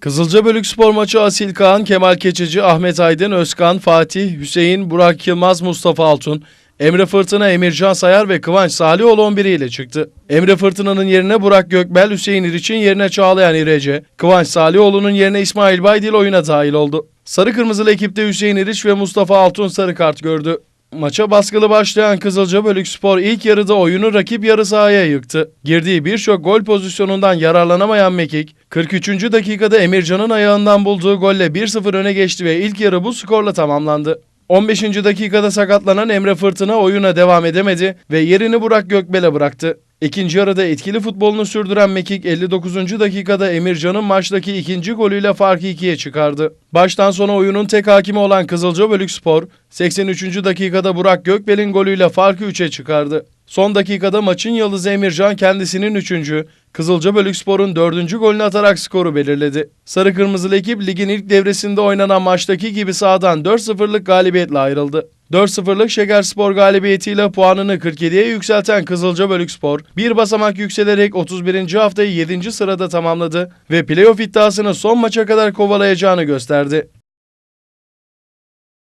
Kızılcabölük spor maçı Asil Kağan, Kemal Keçeci, Ahmet Aydın, Özkan, Fatih, Hüseyin, Burak Yılmaz, Mustafa Altun, Emre Fırtına, Emircan Sayar ve Kıvanç Salihoğlu 11 ile çıktı. Emre Fırtına'nın yerine Burak Gökbel, Hüseyin İriç'in yerine Çağlayan İrece, Kıvanç Salihoğlu'nun yerine İsmail Baydil oyuna dahil oldu. Sarı Kırmızılı ekipte Hüseyin İriç ve Mustafa Altun sarı kart gördü. Maça baskılı başlayan Kızılcabölük Spor ilk yarıda oyunu rakip yarı sahaya yıktı. Girdiği birçok gol pozisyonundan yararlanamayan Mekik, 43. dakikada Emircan'ın ayağından bulduğu golle 1-0 öne geçti ve ilk yarı bu skorla tamamlandı. 15. dakikada sakatlanan Emre Fırtına oyuna devam edemedi ve yerini Burak Gökbel'e bıraktı. İkinci yarıda etkili futbolunu sürdüren Mekik 59. dakikada Emircan'ın maçtaki ikinci golüyle farkı ikiye çıkardı. Baştan sona oyunun tek hakimi olan Kızılcabölük Spor 83. dakikada Burak Gökbel'in golüyle farkı 3'e çıkardı. Son dakikada maçın yıldızı Emircan kendisinin 3. Kızılcabölük Spor'un 4. golünü atarak skoru belirledi. Sarı Kırmızılı ekip ligin ilk devresinde oynanan maçtaki gibi sahadan 4-0'lık galibiyetle ayrıldı. 4-0'lık Şekerspor galibiyetiyle puanını 47'ye yükselten Kızılcabölük Spor, bir basamak yükselerek 31. haftayı 7. sırada tamamladı ve playoff iddiasını son maça kadar kovalayacağını gösterdi.